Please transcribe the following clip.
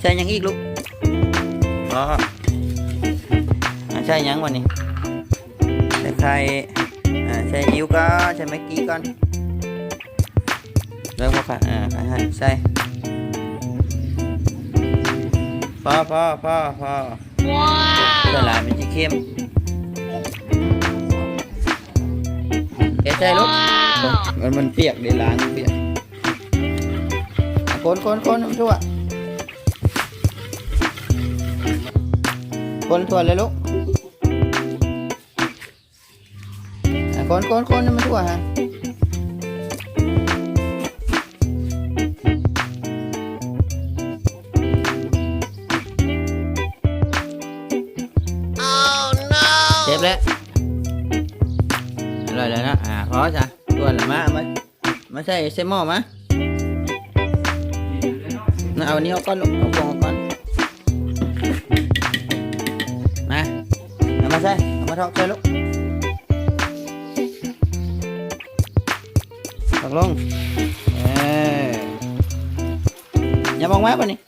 ใช่ยังอีกลูกอ๋ออ่าใช่ยังวันนี้ใส่ไข่อ่าใส่อิ๊วก่อนใส่แม็กกี้ก่อนเริ่มพอค่ะอ่าใส่ให้ใส่พอพอพอพอเวลามันจะเข้มแกะใส่ลูกมันมันเปียกเดี๋ยวล้างมันเปียกอะคนคนคนน้ำทั่ว คนทั่วเลยลูกอะคนคนคนให้มันทั่วฮะเจ็บแล้วอร่อยแล้วนะ อ่าขอจ้ะตัวละมามามาใส่ใส่หม้อมาน่าเอาอันนี้เอาก้อนลูกเอาฟองเอาก้อน เอามาใส่เอามาทอกใส่ลูกตกลงเอออย่ามองมาป่